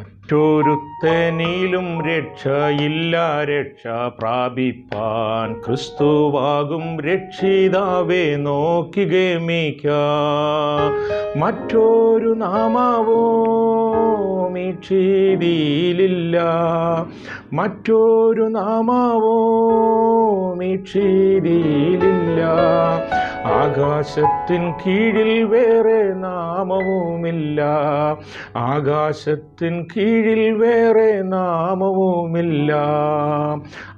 മറ്റൊരുത്തനിലും രക്ഷയില്ല. രക്ഷ പ്രാപിപ്പാൻ ക്രിസ്തുവാകും. രക്ഷിതാവെ നോക്കി ഗമിക്ക മറ്റൊരു നാമാവോ മീക്ഷിതിയിലില്ല. മറ്റൊരു നാമാവോ മീക്ഷിതിയിലില്ല. ആകാശത്തിൻ കീഴിൽ വേറെ നാമവുമില്ല. ആകാശത്തിൻ കീഴിൽ വേറെ നാമവുമില്ല.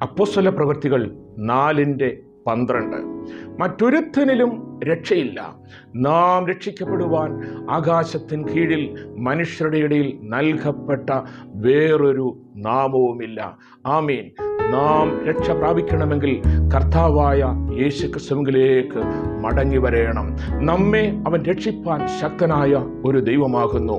അപ്പോസ്വല പ്രവൃത്തികൾ നാലിന്റെ പന്ത്രണ്ട്. മറ്റൊരുത്തനിലും രക്ഷയില്ല. നാം രക്ഷിക്കപ്പെടുവാൻ ആകാശത്തിൻ കീഴിൽ മനുഷ്യരുടെ ഇടയിൽ നൽകപ്പെട്ട വേറൊരു നാമവുമില്ല. ആമീൻ. നാം രക്ഷ പ്രാപിക്കണമെങ്കിൽ കർത്താവായ യേശു ക്രിസ്തുവിലേക്ക് മടങ്ങി വരയണം നമ്മെ അവൻ രക്ഷിപ്പാൻ ശക്തനായ ഒരു ദൈവമാകുന്നു.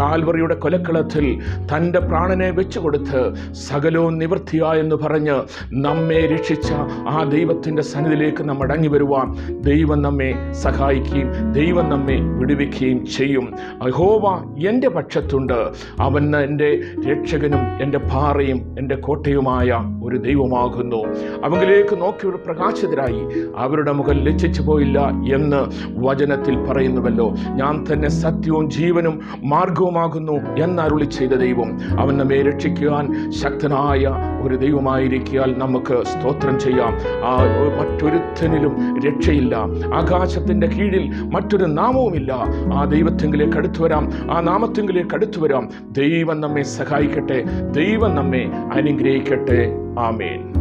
കാൽവറിയുടെ കൊലക്കളത്തിൽ തന്റെ പ്രാണനെ വെച്ചുകൊടുത്ത് സകലവും നിവൃത്തിയായെന്ന് പറഞ്ഞ് നമ്മെ രക്ഷിച്ച ആ ദൈവത്തിന്റെ സന്നിധിയിലേക്ക് നാം മടങ്ങി വരുവാൻ ദൈവം നമ്മെ സഹായിക്കുകയും ദൈവം നമ്മെ വിടുവിക്കുകയും ചെയ്യും. അഹോവ എന്റെ പക്ഷത്തുണ്ട്. അവൻ എന്റെ രക്ഷകനും എന്റെ പാറയും എന്റെ കോട്ടയുമായ ഒരു ദൈവമാകുന്നു. അവങ്കിലേക്ക് നോക്കിയൊരു പ്രകാശിതരായി. അവരുടെ മുഖം ലജ്ജിച്ചു പോയില്ല എന്ന് വചനത്തിൽ പറയുന്നുവല്ലോ. ഞാൻ തന്നെ സത്യവും ജീവനും മാർഗവുമാകുന്നു എന്നരുളി ചെയ്ത ദൈവം അവൻ നമ്മെ രക്ഷിക്കുവാൻ ശക്തനായ ഒരു ദൈവമായിരിക്കാൽ നമുക്ക് സ്തോത്രം ചെയ്യാം. ആ മറ്റൊരുത്തനിലും രക്ഷയില്ല. ആകാശത്തിന്റെ കീഴിൽ മറ്റൊരു നാമവുമില്ല. ആ ദൈവത്തെങ്കിലേക്ക് അടുത്തു വരാം. ആ നാമത്തെങ്കിലേക്ക് അടുത്തു വരാം. ദൈവം നമ്മെ സഹായിക്കട്ടെ. ദൈവം നമ്മെ അനുഗ്രഹിക്കട്ടെ. ആമേൻ.